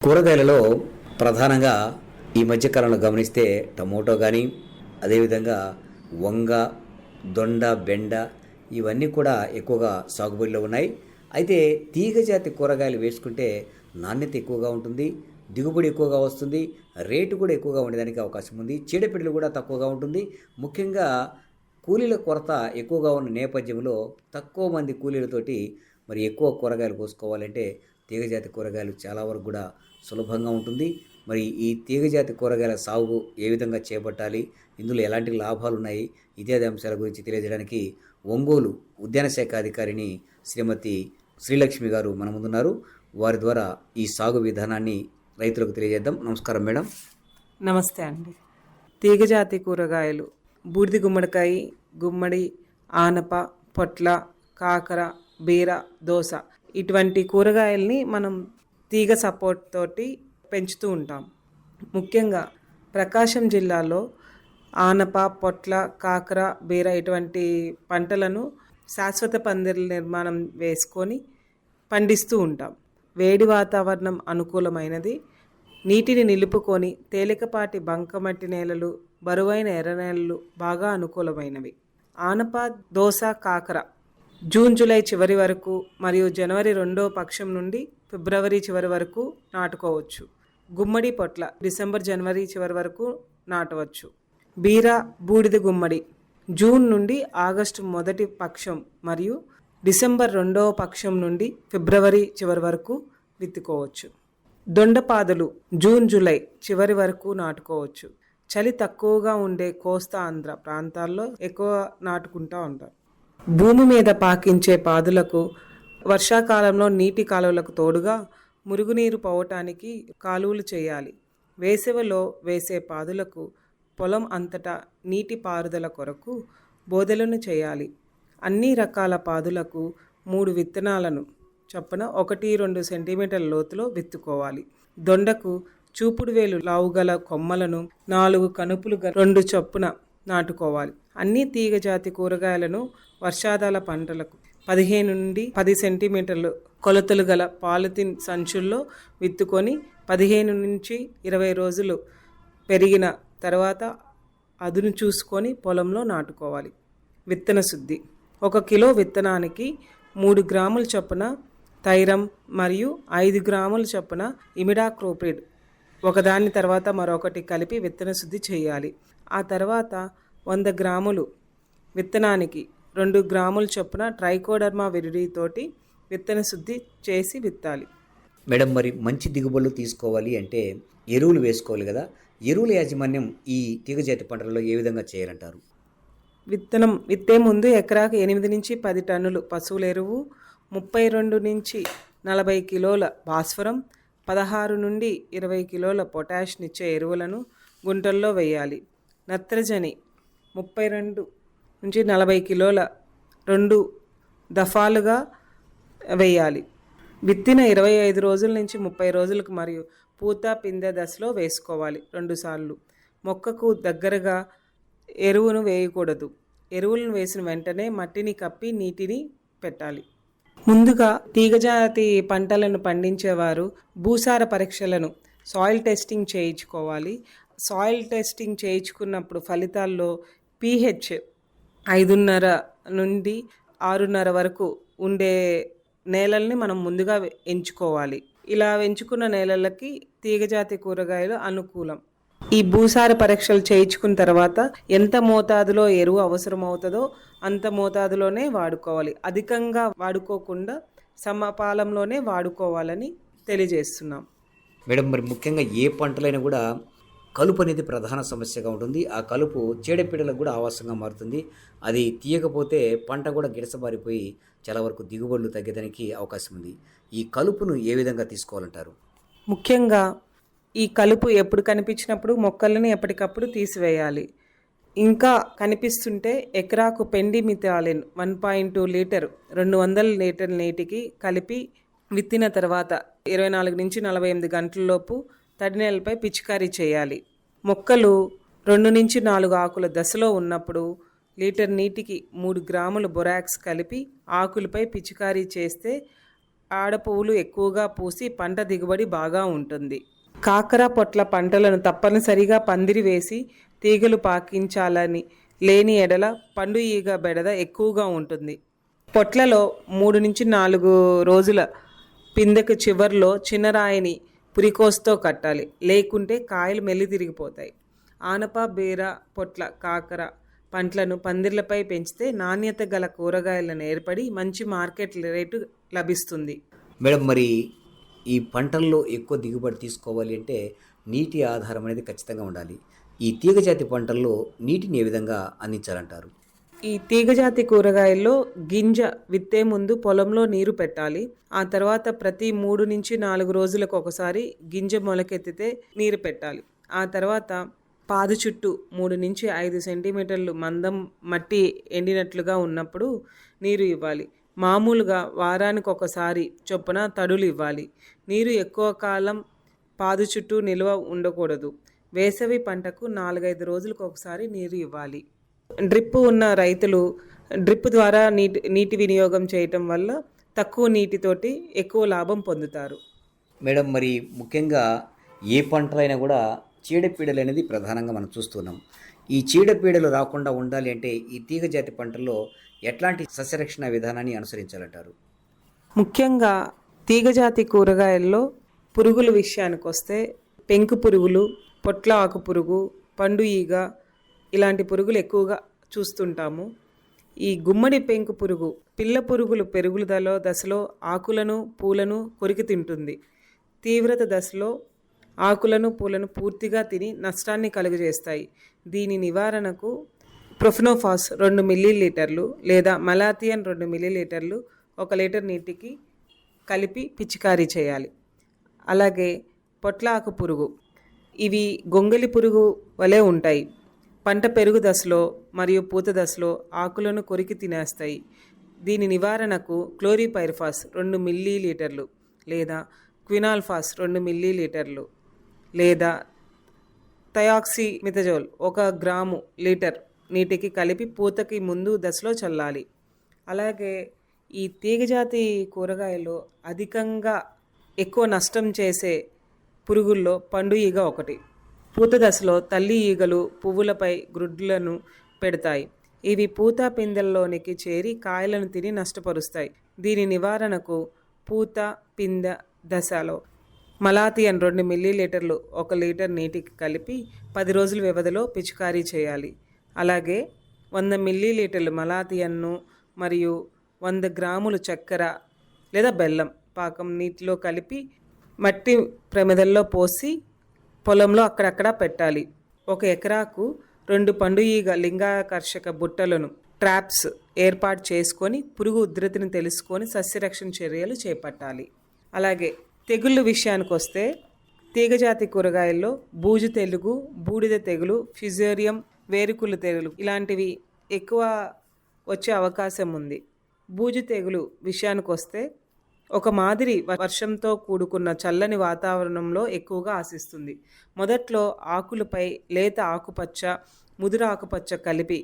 కూరగాయలలో ప్రధానంగా ఈ మధ్యకాలంలో గమనిస్తే టమోటో కానీ అదేవిధంగా వంగ దొండ బెండ ఇవన్నీ కూడా ఎక్కువగా సాగుబడిలో ఉన్నాయి. అయితే తీగజాతి కూరగాయలు వేసుకుంటే నాణ్యత ఎక్కువగా ఉంటుంది దిగుబడి ఎక్కువగా వస్తుంది రేటు కూడా ఎక్కువగా ఉండడానికి అవకాశం ఉంది చీడపీడలు కూడా తక్కువగా ఉంటుంది. ముఖ్యంగా కూలీల కొరత ఎక్కువగా ఉన్న నేపథ్యంలో తక్కువ మంది కూలీలతోటి మరి ఎక్కువ కూరగాయలు కోసుకోవాలంటే తీగజాతి కూరగాయలు చాలా వరకు కూడా సులభంగా ఉంటుంది. మరి ఈ తీగజాతి కూరగాయల సాగు ఏ విధంగా చేపట్టాలి? ఇందులో ఎలాంటి లాభాలు ఉన్నాయి? ఇత్యాది అంశాల గురించి తెలియజేయడానికి ఒంగోలు ఉద్యాన శాఖ అధికారిని శ్రీమతి శ్రీలక్ష్మి గారు మన ముందున్నారు. వారి ద్వారా ఈ సాగు విధానాన్ని రైతులకు తెలియజేద్దాం. నమస్కారం మేడం. నమస్తే అండి. తీగజాతి కూరగాయలు బూడిది గుమ్మడికాయ గుమ్మడి ఆనప పొట్ల కాకర బీర దోస ఇటువంటి కూరగాయల్ని మనం తీగ సపోర్ట్ తోటి పెంచుతూ ఉంటాం. ముఖ్యంగా ప్రకాశం జిల్లాలో ఆనప పొట్ల కాకర బీర ఇటువంటి పంటలను శాశ్వత పందిర్ల నిర్మాణం వేసుకొని పండిస్తూ ఉంటాం. వేడి వాతావరణం అనుకూలమైనది. నీటిని నిలుపుకొని తేలికపాటి బంకమట్టి నేలలు బరువైన ఎర్ర బాగా అనుకూలమైనవి. ఆనప దోస కాకర. జూన్ జూలై చివరి వరకు మరియు జనవరి రెండో పక్షం నుండి ఫిబ్రవరి చివరి వరకు నాటుకోవచ్చు. గుమ్మడి పొట్ల డిసెంబర్ జనవరి చివరి వరకు నాటవచ్చు. బీర బూడిద గుమ్మడి. జూన్ నుండి ఆగస్టు మొదటి పక్షం మరియు డిసెంబర్ రెండవ పక్షం నుండి ఫిబ్రవరి చివరి వరకు విత్తుకోవచ్చు. దొండపాదలు జూన్ జూలై చివరి వరకు నాటుకోవచ్చు. చలి తక్కువగా ఉండే కోస్తా ఆంధ్ర ప్రాంతాల్లో ఎక్కువ నాటుకుంటూ ఉంటారు. భూమి మీద పాకించే పాదులకు వర్షాకాలంలో నీటి కాలువలకు తోడుగా మురుగునీరు పోవటానికి కాలువలు చేయాలి. వేసవిలో వేసే పాదులకు పొలం అంతటా నీటి పారుదల కొరకు బోదెలను చేయాలి. అన్ని రకాల పాదులకు మూడు విత్తనాలను చొప్పున ఒకటి రెండు సెంటీమీటర్ల లోతులో విత్తుకోవాలి. దొండకు చూపుడు వేలు లావుగల కొమ్మలను నాలుగు కనుపులు రెండు చొప్పున నాటుకోవాలి. అన్ని తీగజాతి కూరగాయలను వర్షాదాల పంటలకు పదిహేను నుండి పది సెంటీమీటర్లు కొలతలు గల పాలిథిన్ సంచుల్లో విత్తుకొని పదిహేను నుంచి ఇరవై రోజులు పెరిగిన తర్వాత అదును చూసుకొని పొలంలో నాటుకోవాలి. విత్తన శుద్ధి. ఒక కిలో విత్తనానికి మూడు గ్రాముల చొప్పున తైరం మరియు ఐదు గ్రాముల చొప్పున ఇమిడాక్రోపిడ్ ఒకదాని తర్వాత మరొకటి కలిపి విత్తన శుద్ధి చేయాలి. ఆ తర్వాత వంద గ్రాములు విత్తనానికి రెండు గ్రాముల చొప్పున ట్రైకోడర్మా విరిడితోటి విత్తన శుద్ధి చేసి విత్తాలి. మేడం మరి మంచి దిగుబడులు తీసుకోవాలి అంటే ఎరువులు వేసుకోవాలి కదా? ఎరువుల యాజమాన్యం ఈ తీగజాతి పంటలలో ఏ విధంగా చేయాలంటారు? విత్తనం విత్తే ముందు ఎకరాకు ఎనిమిది నుంచి పది టన్నులు పశువుల ఎరువు ముప్పై రెండు నుంచి నలభై కిలోల భాస్వరం పదహారు నుండి ఇరవై కిలోల పొటాష్నిచ్చే ఎరువులను గుంటల్లో వేయాలి. నత్రజని ముప్పై రెండు నుంచి నలభై కిలోల రెండు దఫాలుగా వేయాలి. విత్తిన ఇరవై ఐదు రోజుల నుంచి ముప్పై రోజులకు మరియు పూత పిందె దశలో వేసుకోవాలి రెండుసార్లు మొక్కకు దగ్గరగా ఎరువును వేయకూడదు. ఎరువులను వేసిన వెంటనే మట్టిని కప్పి నీటిని పెట్టాలి. ముందుగా తీగజాతి పంటలను పండించేవారు భూసార పరీక్షలను సాయిల్ టెస్టింగ్ చేయించుకోవాలి. సాయిల్ టెస్టింగ్ చేయించుకున్నప్పుడు ఫలితాల్లో పీహెచ్ ఐదున్నర నుండి ఆరున్నర వరకు ఉండే నేలల్ని మనం ముందుగా ఎంచుకోవాలి. ఇలా ఎంచుకున్న నేలలకి తీగజాతి కూరగాయలు అనుకూలం. ఈ భూసార పరీక్షలు చేయించుకున్న తర్వాత ఎంత మోతాదులో ఎరువు అవసరం అవుతుందో అంత మోతాదులోనే వాడుకోవాలి. అధికంగా వాడుకోకుండా సమపాలంలోనే వాడుకోవాలని తెలియజేస్తున్నాం. మేడం మరి ముఖ్యంగా ఏ పంటలైనా కూడా కలుపు అనేది ప్రధాన సమస్యగా ఉంటుంది. ఆ కలుపు చీడపీడలకు కూడా ఆవాసంగా మారుతుంది. అది తీయకపోతే పంట కూడా గిడసబారిపోయి చాలా వరకు దిగుబడులు తగ్గడానికి అవకాశం ఉంది. ఈ కలుపును ఏ విధంగా తీసుకోవాలంటారు? ముఖ్యంగా ఈ కలుపు ఎప్పుడు కనిపించినప్పుడు మొక్కలను ఎప్పటికప్పుడు తీసివేయాలి. ఇంకా కనిపిస్తుంటే ఎకరాకు pendimethalin one point two litre రెండు వందల లీటర్ నీటికి కలిపి విత్తిన తర్వాత ఇరవై నాలుగు నుంచి నలభై ఎనిమిది గంటలలోపు తడి నేలపై పిచికారీ చేయాలి. మొక్కలు రెండు నుంచి నాలుగు ఆకుల దశలో ఉన్నప్పుడు లీటర్ నీటికి మూడు గ్రాముల బొరాక్స్ కలిపి ఆకులపై పిచికారీ చేస్తే ఆడపువ్వులు ఎక్కువగా పూసి పంట దిగుబడి బాగా ఉంటుంది. కాకర పొట్ల పంటలను తప్పనిసరిగా పందిరి వేసి తీగలు పాకించాలని లేని ఎడల పండు ఈగ బెడద ఎక్కువగా ఉంటుంది. పొట్లలో మూడు నుంచి నాలుగు రోజుల పిందెకు చివర్లో చిన్నరాయిని పురికోస్తో కట్టాలి. లేకుంటే కాయలు మెల్లి తిరిగిపోతాయి. ఆనప బీర పొట్ల కాకర పంటలను పందిర్లపై పెంచితే నాణ్యత గల కూరగాయలను ఏర్పడి మంచి మార్కెట్ రేటు లభిస్తుంది. మేడం మరి ఈ పంటల్లో ఎక్కువ దిగుబడి తీసుకోవాలి అంటే నీటి ఆధారం అనేది ఖచ్చితంగా ఉండాలి. ఈ తీగజాతి పంటల్లో నీటిని ఏ విధంగా అందించాలంటారు? ఈ తీగజాతి కూరగాయల్లో గింజ విత్తే ముందు పొలంలో నీరు పెట్టాలి. ఆ తర్వాత ప్రతి మూడు నుంచి నాలుగు రోజులకు ఒకసారి గింజ మొలకెత్తితే నీరు పెట్టాలి. ఆ తర్వాత పాదు చుట్టూ మూడు నుంచి ఐదు సెంటీమీటర్లు మందం మట్టి ఎండినట్లుగా ఉన్నప్పుడు నీరు ఇవ్వాలి. మామూలుగా వారానికి ఒకసారి చొప్పున తడులు ఇవ్వాలి. నీరు ఎక్కువ కాలం పాదు చుట్టూ నిల్వ ఉండకూడదు. వేసవి పంటకు నాలుగైదు రోజులకు ఒకసారి నీరు ఇవ్వాలి. డ్రిప్ ఉన్న రైతులు డ్రిప్ ద్వారా నీటి నీటి వినియోగం చేయటం వల్ల తక్కువ నీటితోటి ఎక్కువ లాభం పొందుతారు. మేడం మరి ముఖ్యంగా ఏ పంటలైనా కూడా చీడపీడలు అనేది ప్రధానంగా మనం చూస్తున్నాం. ఈ చీడపీడలు రాకుండా ఉండాలి అంటే ఈ తీగజాతి పంటల్లో ఎట్లాంటి సస్యరక్షణ విధానాన్ని అనుసరించాలంటారు? ముఖ్యంగా తీగజాతి కూరగాయల్లో పురుగుల విషయానికి వస్తే పెంకు పురుగులు పొట్ల ఆకు పురుగు పండు ఈగ ఇలాంటి పురుగులు ఎక్కువగా చూస్తుంటాము. ఈ గుమ్మడి పెంకు పురుగు పిల్ల పురుగులు పెరుగుదల దశలో ఆకులను పూలను కొరికి తింటుంది. తీవ్రత దశలో ఆకులను పూలను పూర్తిగా తిని నష్టాన్ని కలుగజేస్తాయి. దీని నివారణకు ప్రొఫినోఫాస్ రెండు మిల్లీ లీటర్లు లేదా మలాథియన్ రెండు మిల్లీలీటర్లు ఒక లీటర్ నీటికి కలిపి పిచికారీ చేయాలి. అలాగే పొట్లాకు పురుగు. ఇవి గొంగలి పురుగు వలె ఉంటాయి. పంట పెరుగు దశలో మరియు పూత దశలో ఆకులను కొరికి తినేస్తాయి. దీని నివారణకు క్లోరిపైర్ఫాస్ రెండు మిల్లీ లీటర్లు లేదా క్వినాల్ఫాస్ రెండు మిల్లీ లీటర్లు లేదా థయాక్సీ మిథజోల్ ఒక గ్రాము లీటర్ నీటికి కలిపి పూతకి ముందు దశలో చల్లాలి. అలాగే ఈ తీగజాతి కూరగాయలు అధికంగా ఎక్కువ నష్టం చేసే పురుగుల్లో పండు ఈగ ఒకటి. పూత దశలో తల్లి ఈగలు పువ్వులపై గ్రుడ్లను పెడతాయి. ఇవి పూత పిందెల్లోనికి చేరి కాయలను తిని నష్టపరుస్తాయి. దీని నివారణకు పూత పిందె దశలో మలాతియన్ రెండు మిల్లీ లీటర్లు ఒక లీటర్ నీటికి కలిపి పది రోజుల వ్యవధిలో పిచికారీ చేయాలి. అలాగే వంద మిల్లీ లీటర్లు మరియు వంద గ్రాములు చక్కెర లేదా బెల్లం పాకం నీటిలో కలిపి మట్టి ప్రమిదల్లో పోసి పొలంలో అక్కడక్కడ పెట్టాలి. ఒక ఎకరాకు రెండు పండు ఈగ లింగాకర్షక బుట్టలను ట్రాప్స్ ఏర్పాటు చేసుకొని పురుగు ఉధృతిని తెలుసుకొని సస్యరక్షణ చర్యలు చేపట్టాలి. అలాగే తెగుళ్ళు విషయానికి వస్తే తీగజాతి కూరగాయల్లో బూజు తెలుగు బూడిద తెగులు ఫిజోరియం వేరుకులు తెగులు ఇలాంటివి ఎక్కువ వచ్చే అవకాశం ఉంది. బూజు తెగులు విషయానికి వస్తే ఒక మాదిరి వర్షంతో కూడుకున్న చల్లని వాతావరణంలో ఎక్కువగా ఆశిస్తుంది. మొదట్లో ఆకులపై లేత ఆకుపచ్చ ముదురు ఆకుపచ్చ కలిపి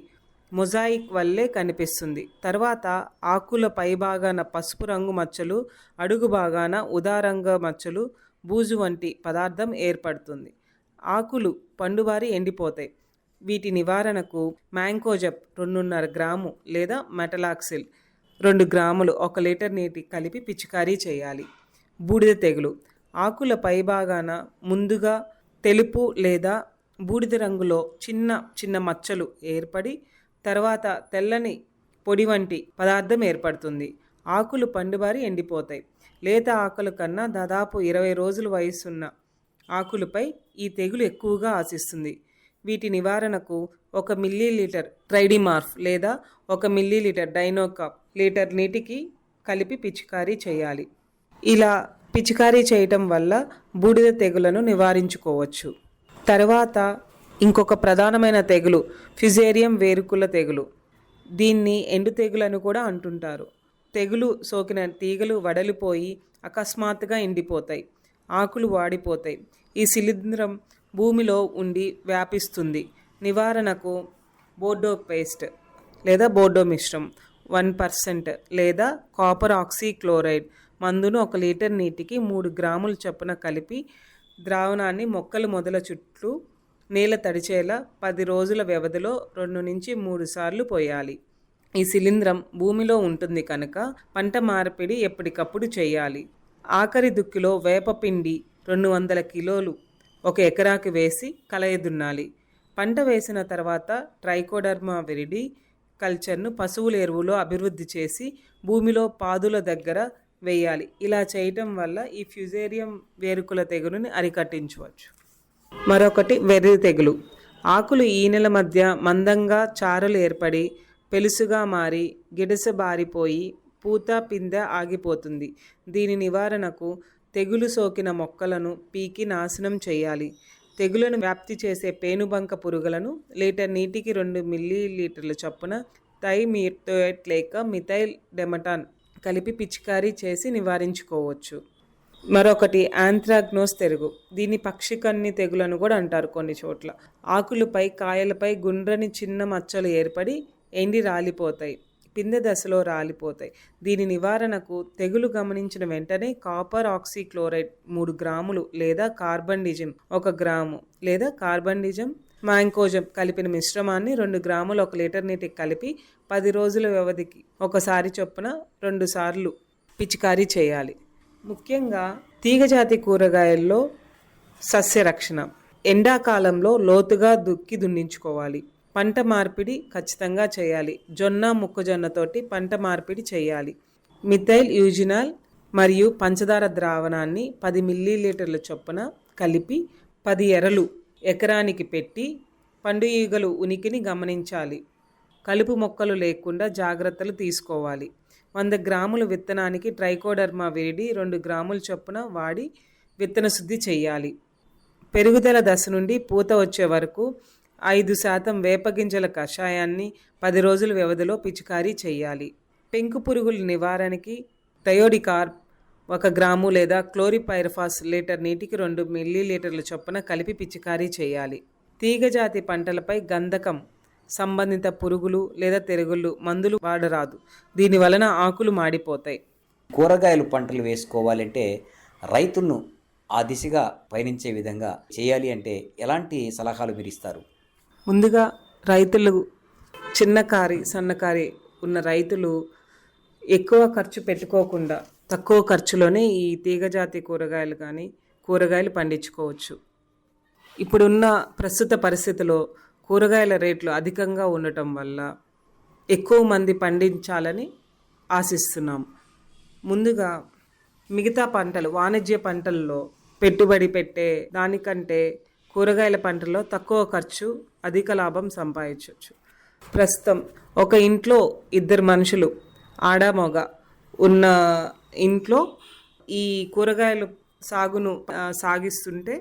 మొజాయిక్ వల్లే కనిపిస్తుంది. తర్వాత ఆకుల పైభాగాన పసుపు రంగు మచ్చలు అడుగు భాగాన ఉదారంగ మచ్చలు బూజు వంటి పదార్థం ఏర్పడుతుంది. ఆకులు పండువారి ఎండిపోతాయి. వీటి నివారణకు మ్యాంకోజెప్ రెండున్నర గ్రాము లేదా మెటలాక్సిల్ రెండు గ్రాములు ఒక లీటర్ నీటి కలిపి పిచికారీ చేయాలి. బూడిద తెగులు. ఆకుల పైభాగాన ముందుగా తెలుపు లేదా బూడిద రంగులో చిన్న చిన్న మచ్చలు ఏర్పడి తర్వాత తెల్లని పొడి వంటి పదార్థం ఏర్పడుతుంది. ఆకులు పండుబారి ఎండిపోతాయి. లేత ఆకుల కన్నా దాదాపు ఇరవై రోజుల వయసున్న ఆకులపై ఈ తెగులు ఎక్కువగా ఆశిస్తుంది. వీటి నివారణకు ఒక మిల్లీ లీటర్ ట్రైడిమార్ఫ్ లేదా ఒక మిల్లీ లీటర్ డైనోకాప్ లీటర్ నీటికి కలిపి పిచికారీ చేయాలి. ఇలా పిచికారీ చేయటం వల్ల బూడిద తెగులను నివారించుకోవచ్చు. తర్వాత ఇంకొక ప్రధానమైన తెగులు ఫిజేరియం వేరుకుల తెగులు. దీన్ని ఎండు తెగులను కూడా అంటుంటారు. తెగులు సోకిన తీగలు వడలిపోయి అకస్మాత్తుగా ఎండిపోతాయి. ఆకులు వాడిపోతాయి. ఈ శిలీంధ్రం భూమిలో ఉండి వ్యాపిస్తుంది. నివారణకు బోర్డో పేస్ట్ లేదా బోర్డో మిశ్రం వన్ పర్సెంట్ లేదా కాపర్ ఆక్సీ క్లోరైడ్ మందును ఒక లీటర్ నీటికి మూడు గ్రాముల చొప్పున కలిపి ద్రావణాన్ని మొక్కలు మొదల చుట్టూ నేల తడిచేలా పది రోజుల వ్యవధిలో రెండు నుంచి మూడు సార్లు పోయాలి. ఈ శిలీంధ్రం భూమిలో ఉంటుంది కనుక పంట మార్పిడి ఎప్పటికప్పుడు చేయాలి. ఆఖరి దుక్కిలో వేపపిండి రెండు వందల కిలోలు ఒక ఎకరాకి వేసి కలయదున్నాలి పంట వేసిన తర్వాత ట్రైకోడర్మా విరిడి కల్చర్ను పశువుల ఎరువులో అభివృద్ధి చేసి భూమిలో పాదుల దగ్గర వేయాలి. ఇలా చేయటం వల్ల ఈ ఫ్యూజేరియం వేరుకుల తెగులుని అరికట్టించవచ్చు. మరొకటి వెర్రి తెగులు. ఆకులు ఈనెల మధ్య మందంగా చారలు ఏర్పడి పెలుసుగా మారి గిడస బారిపోయి పూత పిందె ఆగిపోతుంది. దీని నివారణకు తెగులు సోకిన మొక్కలను పీకి నాశనం చేయాలి. తెగులను వ్యాప్తి చేసే పేనుబంక పురుగులను లీటర్ నీటికి రెండు మిల్లీ లీటర్ల చొప్పున థైమిథోయేట్ లేక మిథైల్ డెమటాన్ కలిపి పిచికారీ చేసి నివారించుకోవచ్చు. మరొకటి యాంథ్రాగ్నోస్ తెరుగు. దీని పక్షికన్ని తెగులను కూడా అంటారు కొన్ని చోట్ల. ఆకులపై కాయలపై గుండ్రని చిన్న మచ్చలు ఏర్పడి ఎండి రాలిపోతాయి. పిందె దశలో రాలిపోతాయి. దీని నివారణకు తెగులు గమనించిన వెంటనే కాపర్ ఆక్సీక్లోరైడ్ మూడు గ్రాములు లేదా కార్బండిజం ఒక గ్రాము లేదా కార్బండిజం మ్యాంకోజం కలిపిన మిశ్రమాన్ని రెండు గ్రాములు ఒక లీటర్ నీటికి కలిపి పది రోజుల వ్యవధికి ఒకసారి చొప్పున రెండు సార్లు పిచికారీ చేయాలి. ముఖ్యంగా తీగజాతి కూరగాయల్లో సస్యరక్షణ. ఎండాకాలంలో లోతుగా దుక్కి దున్నించుకోవాలి. పంట మార్పిడి ఖచ్చితంగా చేయాలి. జొన్న మొక్కజొన్నతోటి పంట మార్పిడి చేయాలి. మిథైల్ యూజినాల్ మరియు పంచదార ద్రావణాన్ని పది మిల్లీలీటర్ల చొప్పున కలిపి పది ఎరలు ఎకరానికి పెట్టి పండు ఈగలు ఉనికిని గమనించాలి. కలుపు మొక్కలు లేకుండా జాగ్రత్తలు తీసుకోవాలి. వంద గ్రాముల విత్తనానికి ట్రైకోడర్మా వేడి రెండు గ్రాముల చొప్పున వాడి విత్తన శుద్ధి చేయాలి. పెరుగుదల దశ నుండి పూత వచ్చే వరకు ఐదు శాతం వేపగింజల కషాయాన్ని పది రోజుల వ్యవధిలో పిచికారీ చేయాలి. పెంకు పురుగుల నివారణకి థయోడికార్బ్ ఒక గ్రాము లేదా క్లోరిపైరఫాస్ లీటర్ నీటికి రెండు మిల్లీ లీటర్ల చొప్పున కలిపి పిచికారీ చేయాలి. తీగజాతి పంటలపై గంధకం సంబంధిత పురుగులు లేదా తెరుగుళ్ళు మందులు వాడరాదు. దీని వలన ఆకులు మాడిపోతాయి. కూరగాయలు పంటలు వేసుకోవాలంటే రైతులను ఆ దిశగా పయనించే విధంగా చేయాలి అంటే ఎలాంటి సలహాలు మీరు ఇస్తారు? ముందుగా రైతులు చిన్నకారి సన్నకారి ఉన్న రైతులు ఎక్కువ ఖర్చు పెట్టుకోకుండా తక్కువ ఖర్చులోనే ఈ తీగజాతి కూరగాయలు కానీ కూరగాయలు పండించుకోవచ్చు. ఇప్పుడున్న ప్రస్తుత పరిస్థితిలో కూరగాయల రేట్లు అధికంగా ఉండటం వల్ల ఎక్కువ మంది పండించాలని ఆశిస్తున్నాం. ముందుగా మిగతా పంటలు వాణిజ్య పంటల్లో పెట్టుబడి పెట్టే దానికంటే కూరగాయల పంటలో తక్కువ ఖర్చు అధిక లాభం సంపాదించవచ్చు ప్రస్తుతం ఒక ఇంట్లో ఇద్దరు మనుషులు ఆడ మగ ఉన్న ఇంట్లో ఈ కూరగాయలు సాగును సాగిస్తుంటే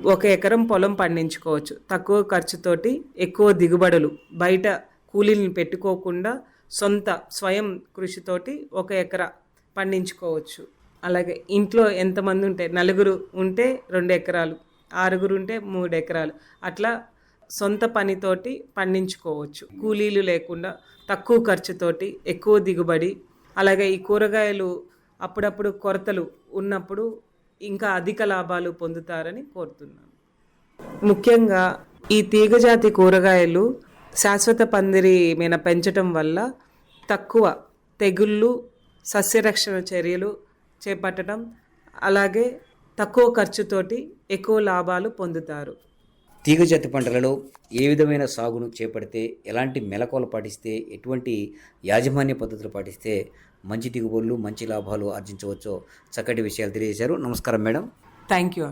ఒక ఎకరం పొలం పండించుకోవచ్చు. తక్కువ ఖర్చుతోటి ఎక్కువ దిగుబడులు బయట కూలీలను పెట్టుకోకుండా సొంత స్వయం కృషితోటి ఒక ఎకరా పండించుకోవచ్చు. అలాగే ఇంట్లో ఎంతమంది ఉంటే నలుగురు ఉంటే రెండు ఎకరాలు. ఆరుగురు ఉంటే మూడు ఎకరాలు అట్లా సొంత పనితోటి పండించుకోవచ్చు. కూలీలు లేకుండా తక్కువ ఖర్చుతోటి ఎక్కువ దిగుబడి అలాగే ఈ కూరగాయలు అప్పుడప్పుడు కొరతలు ఉన్నప్పుడు ఇంకా అధిక లాభాలు పొందుతారని కోరుతున్నాను. ముఖ్యంగా ఈ తీగజాతి కూరగాయలు శాశ్వత పందిరి మీద పెంచటం వల్ల తక్కువ తెగుళ్ళు సస్యరక్షణ చర్యలు చేపట్టడం అలాగే తక్కువ ఖర్చుతోటి ఎక్కువ లాభాలు పొందుతారు. తీగజాతి పంటలలో ఏ విధమైన సాగును చేపడితే ఎలాంటి మెలకువలు పాటిస్తే ఎటువంటి యాజమాన్య పద్ధతులు పాటిస్తే మంచి దిగుబడులు మంచి లాభాలు ఆర్జించవచ్చో చక్కటి విషయాలు తెలియజేశారు. నమస్కారం మేడం. Thank you